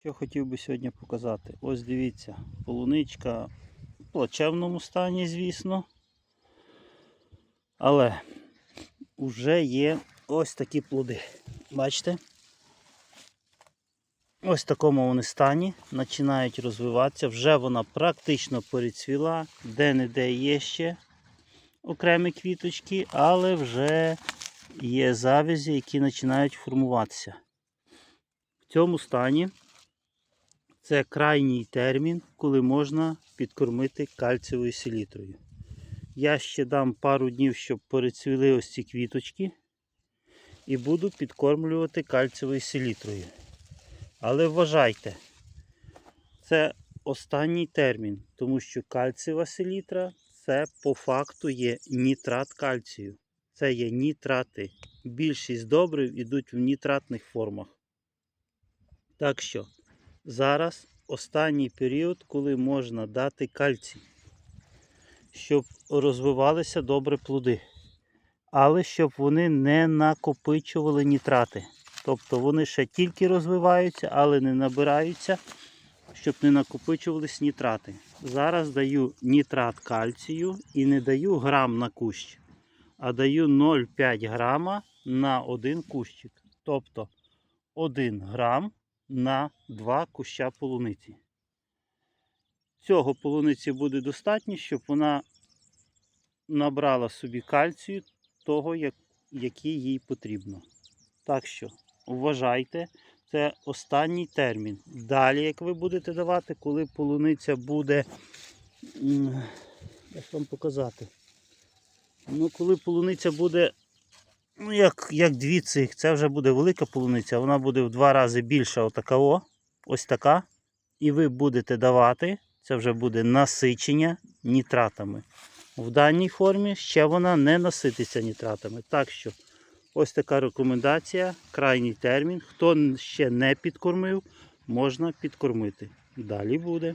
Що хотів би сьогодні показати? Ось дивіться, полуничка в плачевному стані, звісно. Але вже є ось такі плоди. Бачите? Ось в такому вони стані, починають розвиватися. Вже вона практично перецвіла, де-не-де є ще окремі квіточки, але вже є завязі, які починають формуватися. В цьому стані це крайній термін, коли можна підкормити кальцієвою селітрою. Я ще дам пару днів, щоб перецвіли ось ці квіточки. І буду підкормлювати кальцієвою селітрою. Але вважайте, це останній термін, тому що кальцієва селітра це по факту є нітрат кальцію. Це є нітрати. Більшість добрив йдуть в нітратних формах. Так що, зараз останній період, коли можна дати кальцій, щоб розвивалися добре плоди. Але щоб вони не накопичували нітрати. Тобто вони ще тільки розвиваються, але не набираються, щоб не накопичувались нітрати. Зараз даю нітрат кальцію і не даю грам на кущ, а даю 0,5 грама на один кущик. Тобто 1 грам на 2 куща полуниці. Цього полуниці буде достатньо, щоб вона набрала собі кальцію того, який їй потрібно. Так що вважайте, це останній термін. Далі, як ви будете давати, коли полуниця буде. Як вам показати? Ну, коли полуниця буде, ну, як, як дві цих, це вже буде велика полуниця, вона буде в два рази більша отака о, ось така. І ви будете давати, це вже буде насичення нітратами. В даній формі ще вона не насититься нітратами. Так що ось така рекомендація, крайній термін. Хто ще не підкормив, можна підкормити. Далі буде.